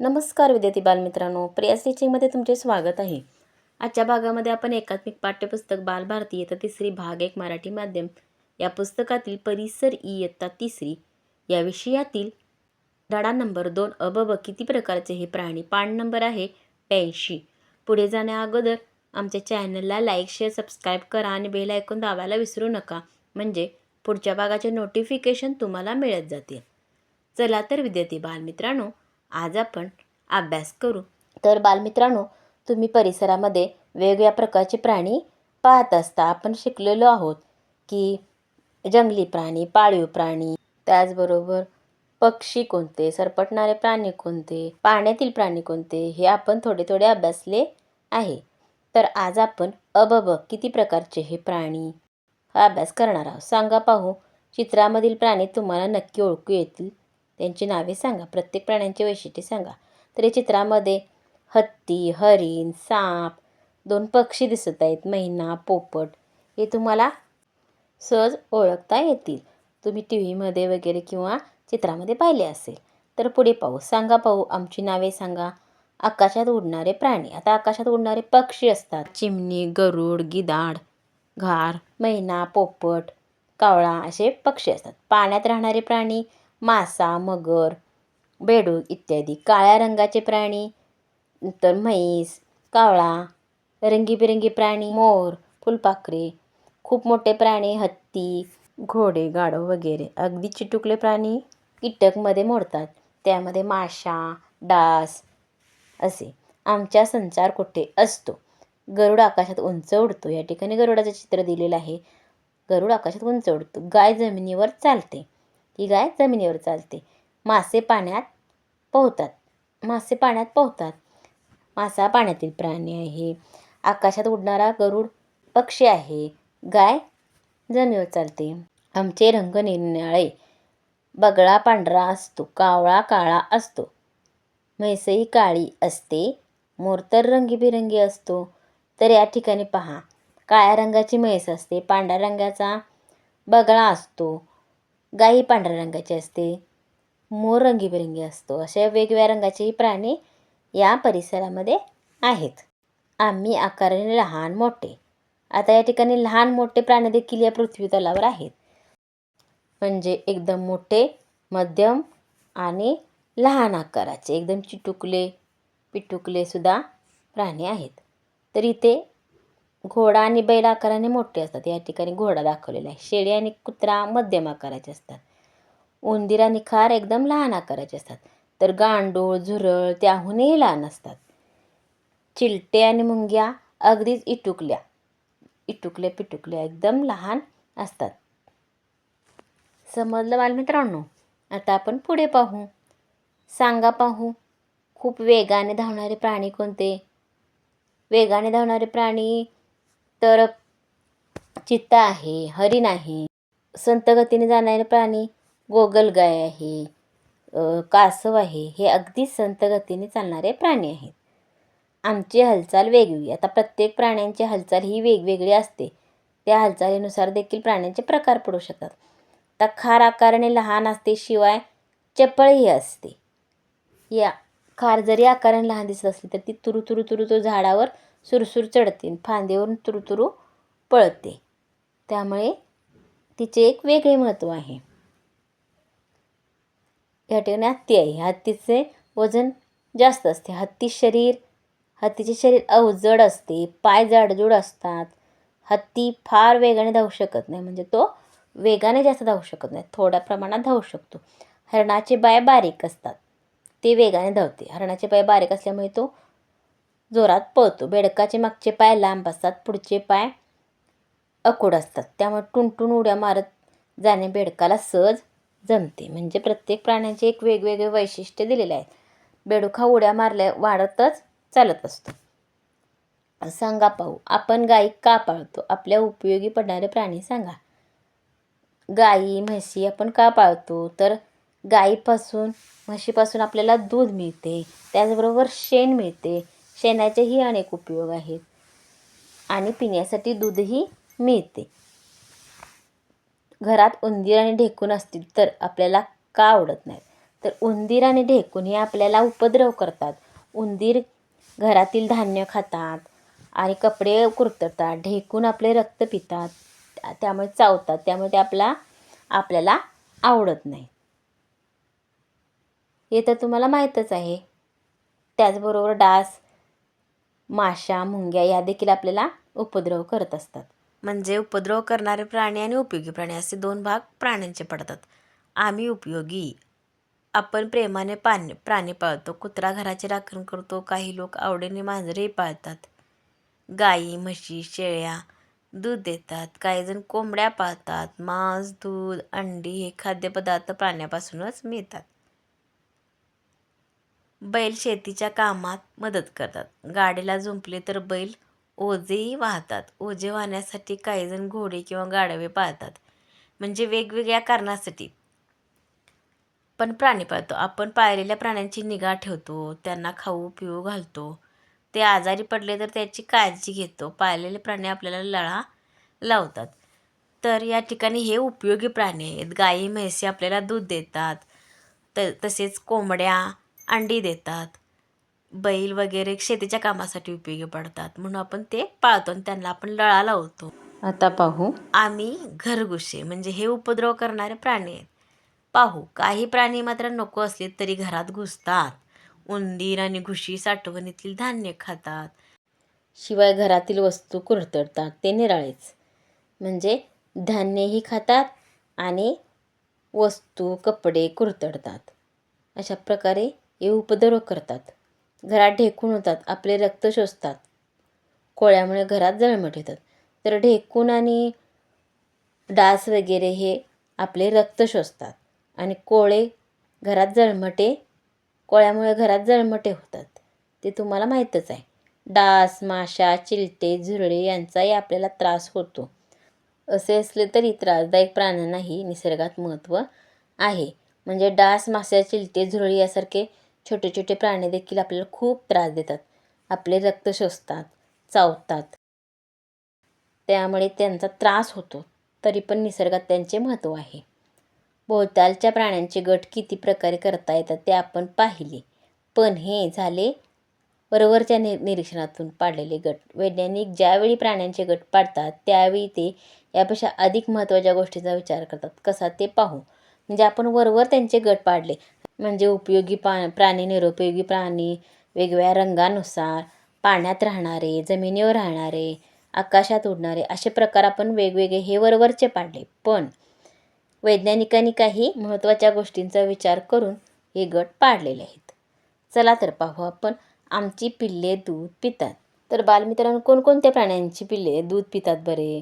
नमस्कार विद्यार्थी बालमित्रांनो प्रिया टीचिंगमध्ये तुमचे स्वागत आहे. आजच्या भागामध्ये आपण एकात्मिक पाठ्यपुस्तक बालभारती इयत्ता तिसरी भाग एक मराठी माध्यम. या पुस्तकातील परिसर इयत्ता तिसरी. या विषयातील धडा नंबर दोन अबब किती प्रकारचे हे प्राणी? पान नंबर आहे ब्याऐंशी. पुढे जाण्या अगोदर आमच्या चॅनलला लाईक शेअर सबस्क्राईब करा आणि बेल ऐकून दाबायला विसरू नका. म्हणजे पुढच्या भागाचे नोटिफिकेशन तुम्हाला मिळत जातील. चला तर विद्यार्थी बालमित्रांनो आज आपण अभ्यास करू. तर बालमित्रांनो तुम्ही परिसरामध्ये वेगवेगळ्या प्रकारचे प्राणी पाहत असता. आपण शिकलेलो आहोत की जंगली प्राणी पाळीव प्राणी त्याचबरोबर पक्षी कोणते सरपटणारे प्राणी कोणते पाण्यातील प्राणी कोणते हे आपण थोडे थोडे अभ्यासले आहे. तर आज आपण अबब किती प्रकारचे हे प्राणी हा अभ्यास करणार आहोत. सांगा पाहू. चित्रामधील प्राणी तुम्हाला नक्की ओळखू येतील. त्यांची नावे सांगा. प्रत्येक प्राण्यांची वैशिष्ट्ये सांगा. तर या चित्रामध्ये हत्ती हरिण साप दोन पक्षी दिसत आहेत. मैना पोपट. हे तुम्हाला सहज ओळखता येतील. तुम्ही टी व्हीमध्ये वगैरे किंवा चित्रामध्ये पाहिले असेल. तर पुढे पाहू. सांगा पाहू. आमची नावे सांगा. आकाशात उडणारे प्राणी. आता आकाशात उडणारे पक्षी असतात. चिमणी गरुड गिदाड घार मैना पोपट कावळा असे पक्षी असतात. पाण्यात राहणारे प्राणी मासा मगर बेडूक इत्यादी. काळ्या रंगाचे प्राणी तर म्हैस कावळा रंगीबेरंगी प्राणी मोर फुलपाखरे खूप मोठे प्राणी हत्ती घोडे गाढव वगैरे. अगदी चिटुकले प्राणी कीटकमध्ये मोडतात. त्यामध्ये माशा डास असे आमच्या संचार कुठे असतो? गरुड आकाशात उंच उडतो. या ठिकाणी गरुडाचं चित्र दिलेलं आहे. गरुड आकाशात उंच उडतो. गाय जमिनीवर चालते. ही गाय जमिनीवर चालते. मासे पाण्यात पोहतात. मासे पाण्यात पोहतात. मासा पाण्यातील प्राणी आहे. आकाशात उडणारा गरुड पक्षी आहे. गाय जमिनीवर चालते. आमचे रंग निरनिराळे बगळा पांढरा असतो कावळा काळा असतो. म्हैसई काळी असते मोर तर रंगीबेरंगी असतो. तर या ठिकाणी पहा काळ्या रंगाची म्हैस असते पांढऱ्या रंगाचा बगळा असतो. गाई पांढऱ्या रंगाची असते मोर रंगीबेरंगी असतो. अशा वेगवेगळ्या रंगाचेही प्राणी या परिसरामध्ये आहेत. आम्ही आकाराने लहान मोठे. आता या ठिकाणी लहान मोठे प्राणी देखील या पृथ्वी तलावर आहेत. म्हणजे एकदम मोठे मध्यम आणि लहान आकाराचे. एकदम चिटुकले पिटुकले सुद्धा प्राणी आहेत. तर इथे घोडा आणि बैल आकाराने मोठे असतात. या ठिकाणी घोडा दाखवलेला आहे. शेळी आणि कुत्रा मध्यम आकाराचे असतात. उंदीर आणि खार एकदम लहान आकाराचे असतात. तर गांडूळ झुरळ त्याहूनही लहान असतात. चिलटे आणि मुंग्या अगदीच इटुकल्या इटुकल्या पिटुकल्या एकदम लहान असतात. समजलं बालमित्रांनो? आता आपण पुढे पाहू. सांगा पाहू. खूप वेगाने धावणारे प्राणी कोणते? वेगाने धावणारे प्राणी तर चित्ता आहे हरिण आहे संत गतीने जाणारे प्राणी गोगलगाय आहे कासव आहे हे अगदी संत गतीने चालणारे प्राणी आहेत. आमची हालचाल वेगवेगळी आता प्रत्येक प्राण्यांची हालचाल ही वेगवेगळी असते. त्या हालचालीनुसार देखील प्राण्यांचे प्रकार पडू शकतात. आता खार आकाराने लहान असते शिवाय चपळही असते. या खार जरी आकाराने लहान दिसत असली तर ती तुरु तुरु तुरु तो झाडावर सुरसुर चढते फांदीवरून तुरुतुरू पळते. त्यामुळे तिचे एक वेगळे महत्त्व आहे. या ठिकाणी हत्ती आहे. हत्तीचे वजन जास्त असते. हत्ती शरीर हत्तीचे शरीर अवजड असते पाय जाडजूड असतात. हत्ती फार वेगाने धावू शकत नाही. म्हणजे तो वेगाने जास्त धावू शकत नाही. थोड्या प्रमाणात धावू शकतो. हरणाचे पाय बारीक असतात. ते वेगाने धावते. हरणाचे पाय बारीक असल्यामुळे तो जोरात पळतो. बेडकाचे मागचे पाय लांब असतात पुढचे पाय अकोड असतात. त्यामुळे टुनटुन उड्या मारत जाणे बेडकाला सहज जमते. म्हणजे प्रत्येक प्राण्याचे एक वेगवेगळे वैशिष्ट्य दिलेले आहेत. बेडूक उड्या मारल्या वाढतच चालत असतो. सांगा पाहू आपण गायी का पाळतो? आपल्या उपयोगी पडणारे प्राणी सांगा. गाई म्हशी आपण का पाळतो? तर गाईपासून म्हशीपासून आपल्याला दूध मिळते. त्याचबरोबर शेण मिळते. शेणाचेही अनेक उपयोग आहेत. आणि पिण्यासाठी दूधही मिळते. घरात उंदीर आणि ढेकून असतील तर आपल्याला का आवडत नाहीत? तर उंदीर आणि ढेकून हे आपल्याला उपद्रव करतात. उंदीर घरातील धान्य खातात आणि कपडे कुरतडतात ढेकून आपले रक्त पितात. त्यामुळे चावतात. त्यामुळे ते आपला आपल्याला आवडत नाही. हे तर तुम्हाला माहीतच आहे. त्याचबरोबर डास माशा मुंग्या या देखील आपल्याला उपद्रव करत असतात. म्हणजे उपद्रव करणारे प्राणी आणि उपयोगी प्राणी असे दोन भाग प्राण्यांचे पडतात. आम्ही उपयोगी. आपण प्रेमाने पाणी प्राणी पाळतो कुत्रा घराचे राखण करतो काही लोक आवडीने मांजरेही पाळतात. गाई म्हशी शेळ्या दूध देतात काही जण कोंबड्या पाळतात मांस दूध अंडी हे खाद्यपदार्थ प्राण्यापासूनच मिळतात. बैल शेतीच्या कामात मदत करतात. गाडीला जुंपले तर बैल ओझेही वाहतात. ओझे वाहण्यासाठी काही जण घोडे किंवा गाडवे पाळतात. म्हणजे वेगवेगळ्या कारणासाठी. पण प्राणी पाळतो. आपण पाळलेल्या प्राण्यांची निगा ठेवतो. त्यांना खाऊ पिऊ घालतो. ते आजारी पडले तर त्याची काळजी घेतो. पाळलेले प्राणी आपल्याला लळा लावतात. तर या ठिकाणी हे उपयोगी प्राणी आहेत. गाई म्हैसी आपल्याला दूध देतात. त तसेच कोंबड्या अंडी देतात. बैल वगैरे शेतीच्या कामासाठी उपयोगी पडतात. म्हणून आपण ते पाळतो आणि त्यांना आपण लळा लावतो. आता पाहू. आम्ही घरगुशे म्हणजे हे उपद्रव करणारे प्राणी आहेत. पाहू काही प्राणी मात्र नको असले तरी घरात घुसतात. उंदीर आणि घुशी साठवणीतील धान्य खातात. शिवाय घरातील वस्तू कुरतडतात ते निराळेच. म्हणजे धान्यही खातात आणि वस्तू कपडे कुरतडतात. अशा प्रकारे हे उपद्रव करतात. घरात ढेकूण होतात आपले रक्त शोषतात. कोळ्यामुळे घरात जळमट येतात. तर ढेकूण आणि डास वगैरे हे आपले रक्त शोषतात आणि कोळे घरात जळमटे कोळ्यामुळे घरात जळमटे होतात. ते तुम्हाला माहीतच आहे. डास माशा चिलटे झुरळे यांचाही आपल्याला त्रास होतो. असे असले तरी त्रासदायक प्राण्यांनाही निसर्गात महत्त्व आहे. म्हणजे डास माशा चिलटे झुरळी यासारखे छोटे छोटे प्राणी देखील आपल्याला खूप त्रास देतात. आपले रक्त शोषतात चावतात. त्यामुळे त्यांचा त्रास होतो तरी पण निसर्गात त्यांचे महत्त्व आहे. भोवतालच्या प्राण्यांचे गट किती प्रकारे करता येतात ते आपण पाहिले. पण हे झाले वरवरच्या नि निरीक्षणातून पाडलेले गट. वैज्ञानिक ज्यावेळी प्राण्यांचे गट पाडतात त्यावेळी ते यापेक्षा अधिक महत्त्वाच्या गोष्टीचा विचार करतात. कसा ते पाहू? म्हणजे आपण वरवर त्यांचे गट पाडले म्हणजे उपयोगी पा प्राणी निरुपयोगी प्राणी वेगवेगळ्या रंगानुसार पाण्यात राहणारे जमिनीवर राहणारे आकाशात उडणारे असे प्रकार आपण वेगवेगळे हे वरवरचे पाडले. पण वैज्ञानिकांनी काही महत्त्वाच्या गोष्टींचा विचार करून हे गट पाडलेले आहेत. चला तर पाहू आपण आमची पिल्ले दूध पितात. तर बालमित्रांनो कोणकोणत्या प्राण्यांची पिल्ले दूध पितात बरे?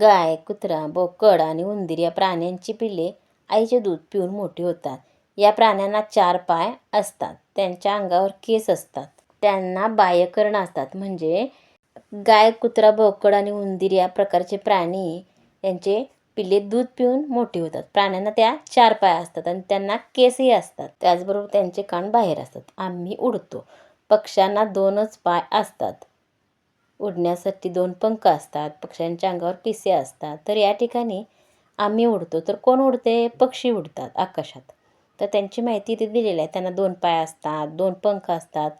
गाय कुत्रा बोकड आणि उंदीर या प्राण्यांची पिल्ले आईचे दूध पिऊन मोठी होतात. या प्राण्यांना चार पाय असतात. त्यांच्या अंगावर केस असतात. त्यांना बायकर्ण असतात. म्हणजे गाय कुत्रा बोकड आणि उंदीर या प्रकारचे प्राणी यांचे पिल्ले दूध पिऊन मोठी होतात. प्राण्यांना त्या चार पाय असतात आणि त्यांना केसही असतात. त्याचबरोबर त्यांचे कान बाहेर असतात. आम्ही उडतो. पक्ष्यांना दोनच पाय असतात. उडण्यासाठी दोन पंख असतात. पक्ष्यांच्या अंगावर पिसे असतात. तर या ठिकाणी आम्ही उडतो. तर कोण उडते? पक्षी उडतात आकाशात. तर त्यांची माहिती इथे दिलेली आहे. त्यांना दोन पाय असतात दोन पंख असतात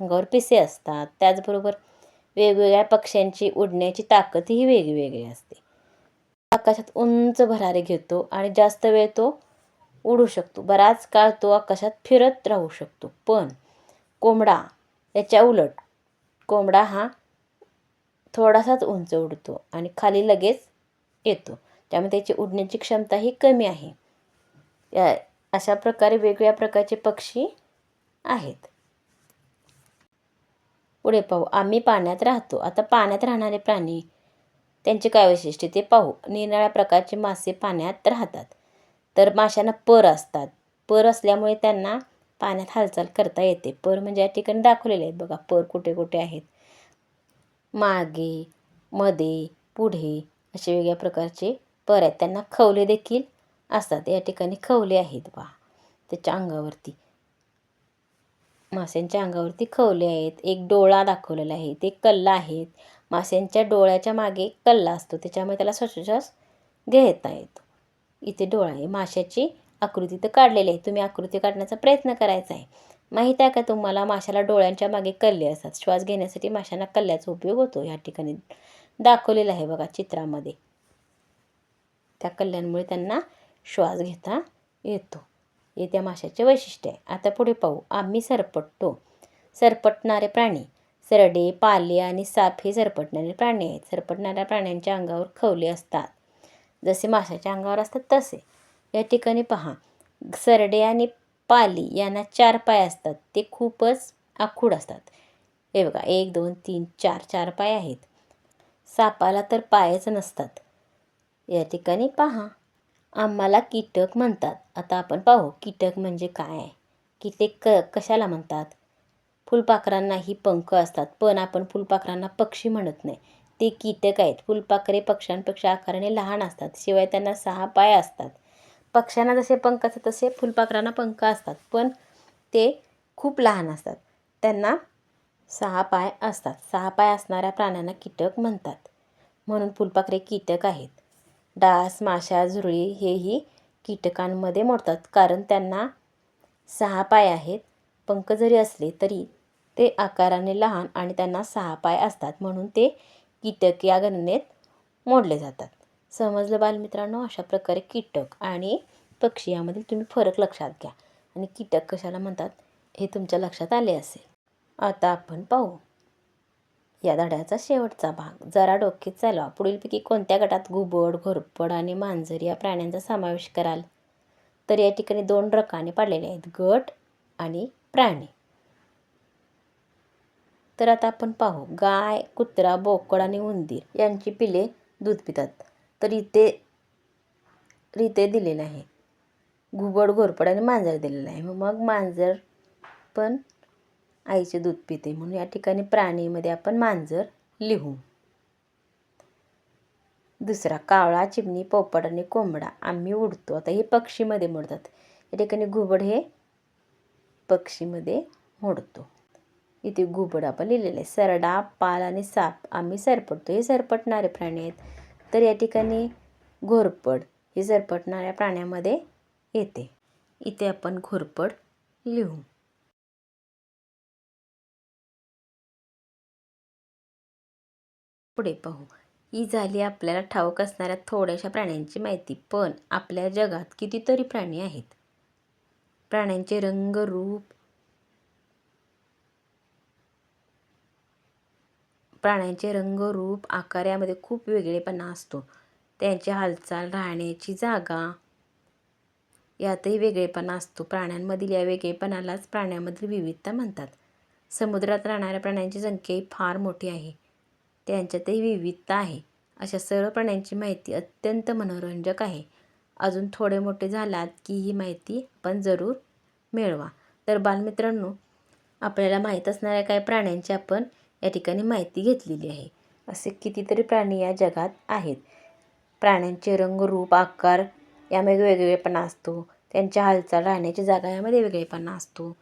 अंगावर पिसे असतात. त्याचबरोबर वेगवेगळ्या पक्ष्यांची उडण्याची ताकदही वेगवेगळी असते. आकाशात उंच भरारे घेतो आणि जास्त वेळ तो उडू शकतो. बराच काळ तो आकाशात फिरत राहू शकतो. पण कोंबडा याच्या उलट कोंबडा हा थोडासाच उंच उडतो आणि खाली लगेच येतो. त्यामुळे त्याची उडण्याची क्षमता ही कमी आहे. या अशा प्रकारे वेगवेगळ्या प्रकारचे पक्षी आहेत. पुढे पाहू. आम्ही पाण्यात राहतो. आता पाण्यात राहणारे प्राणी त्यांचे काय वैशिष्ट्य ते पाहू. निरनिळ्या प्रकारचे मासे पाण्यात राहतात. तर माशांना पर असतात. पर असल्यामुळे त्यांना पाण्यात हालचाल करता येते. पर म्हणजे या ठिकाणी दाखवलेले आहेत बघा. पर कुठे कुठे आहेत. मागे मध्ये पुढे असे वेगळ्या प्रकारचे पर आहेत. त्यांना खवले देखील असतात. या ठिकाणी खवले आहेत बा त्याच्या अंगावरती. माशांच्या अंगावरती खवले आहेत. एक डोळा दाखवलेला आहे. ते कल्ला आहेत. माशांच्या डोळ्याच्या मागे कल्ला असतो. त्याच्यामुळे त्याला श्वासोच्छ्वास घेता येतो. इथे डोळा आहे. माशाची आकृती तर काढलेली आहे. तुम्ही आकृती काढण्याचा प्रयत्न करायचा आहे. माहीत आहे का तुम्हाला? माशाला डोळ्यांच्या मागे कल्ले असतात. श्वास घेण्यासाठी माशांना कल्ल्याचा उपयोग होतो. या ठिकाणी दाखवलेला आहे बघा चित्रामध्ये. त्या कल्ल्यांमुळे त्यांना श्वास घेता येतो. हे त्या माशाचे वैशिष्ट्य आहे. आता पुढे पाहू. आम्ही सरपटतो. सरपटणारे प्राणी. सरडे पाले आणि साप हे सरपटणारे प्राणी आहेत. सरपटणाऱ्या प्राण्यांच्या अंगावर खवले असतात. जसे माशाच्या अंगावर असतात तसे. या ठिकाणी पहा. सरडे आणि पाली यांना चार पाय असतात. ते खूपच आखूड असतात. हे बघा. एक दोन तीन चार चार पाय आहेत. सापाला तर पायच नसतात. या ठिकाणी पहा. आम्हाला कीटक म्हणतात. आता आपण पाहू कीटक म्हणजे काय? आहे कीटक क कशाला म्हणतात? फुलपाखरांनाही पंख असतात पण आपण फुलपाखरांना पक्षी म्हणत नाही. ते कीटक आहेत. फुलपाखरे पक्ष्यांपेक्षा आकाराने लहान असतात शिवाय त्यांना सहा पाय असतात. पक्ष्यांना जसे पंख असतात तसे फुलपाखरांना पंख असतात पण ते खूप लहान असतात. त्यांना सहा पाय असतात. सहा पाय असणाऱ्या प्राण्यांना कीटक म्हणतात. म्हणून फुलपाखरे कीटक आहेत. डास माशा झुरळी हेही कीटकांमध्ये मोडतात. कारण त्यांना सहा पाय आहेत. पंख जरी असले तरी ते आकाराने लहान आणि त्यांना सहा पाय असतात. म्हणून ते कीटक या गणनेत मोडले जातात. समजलं बालमित्रांनो? अशा प्रकारे कीटक आणि पक्षी यामधील तुम्ही फरक लक्षात घ्या. आणि कीटक कशाला म्हणतात? हे तुमच्या लक्षात आले असेल. आता आपण पाहू. या धड्याचा शेवटचा भाग. जरा डोके चालवा. पुढीलपैकी कोणत्या गटात घुबड घोरपड आणि मांजर या प्राण्यांचा समावेश कराल? तर या ठिकाणी दोन रकाने पाडलेले आहेत. गट आणि प्राणी. तर आता आपण पाहू. गाय कुत्रा बोकड आणि उंदीर यांची पिले दूध पितात. तर इथे रिते दिलेलं आहे. घुबड घोरपड आणि मांजर दिलेलं आहे. मग मांजर पण आईचे दूध पिते. म्हणून या ठिकाणी प्राणीमध्ये आपण मांजर लिहू. दुसरा कावळा चिमणी पोपट आणि कोंबडा. आम्ही उडतो. आता हे पक्षीमध्ये मोडतात. या ठिकाणी घुबड हे पक्षीमध्ये मोडतो. इथे घुबड आपण लिहिलेलं आहे. सरडा पाल आणि साप. आम्ही सरपटतो. हे सरपटणारे प्राणी आहेत. तर या ठिकाणी घोरपड हे सरपटणाऱ्या प्राण्यामध्ये येते. इथे आपण घोरपड लिहू. पुढे पाहू. ही झाली आपल्याला ठाऊक असणाऱ्या थोड्याशा प्राण्यांची माहिती. पण आपल्या जगात कितीतरी प्राणी आहेत? प्राण्यांचे रंग रूप प्राण्यांचे रंग रूप आकार यामध्ये खूप वेगळेपणा असतो. त्यांची हालचाल राहण्याची जागा यातही वेगळेपणा असतो. प्राण्यांमधील या वेगळेपणालाच प्राण्यांमधील विविधता म्हणतात. समुद्रात राहणाऱ्या प्राण्यांची संख्या ही फार मोठी आहे. त्यांच्यातही विविधता आहे. अशा सर्व प्राण्यांची माहिती अत्यंत मनोरंजक आहे. अजून थोडे मोठे झालात की ही माहिती आपण जरूर मिळवा. तर बालमित्रांनो आपल्याला माहीत असणाऱ्या काही प्राण्यांची आपण या ठिकाणी माहिती घेतलेली आहे. असे कितीतरी प्राणी या जगात आहेत. प्राण्यांचे रंग रूप आकार यामध्ये वेगवेगळेपणा असतो. त्यांच्या हालचाल राहण्याची जागा यामध्ये वेगळेपणा असतो.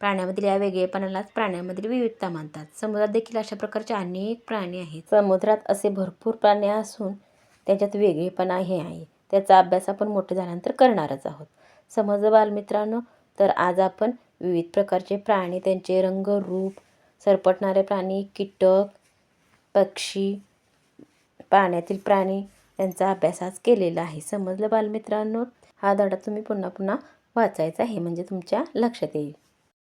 प्राण्यामधील या वेगळेपणालाच प्राण्यामधील विविधता म्हणतात समुद्रात देखील अशा प्रकारचे अनेक प्राणी आहेत. समुद्रात असे भरपूर प्राणी असून त्याच्यात वेगळेपणा हे आहे. त्याचा अभ्यास आपण मोठे झाल्यानंतर करणारच आहोत. समज बालमित्रांनो तर आज आपण विविध प्रकारचे प्राणी त्यांचे रंग रूप सरपटणारे प्राणी कीटक पक्षी पाण्यातील प्राणी त्यांचा अभ्यास आज केलेला आहे. समजलं बालमित्रांनो हा धडा तुम्ही पुन्हा पुन्हा वाचायचा आहे. म्हणजे तुमच्या लक्षात येईल.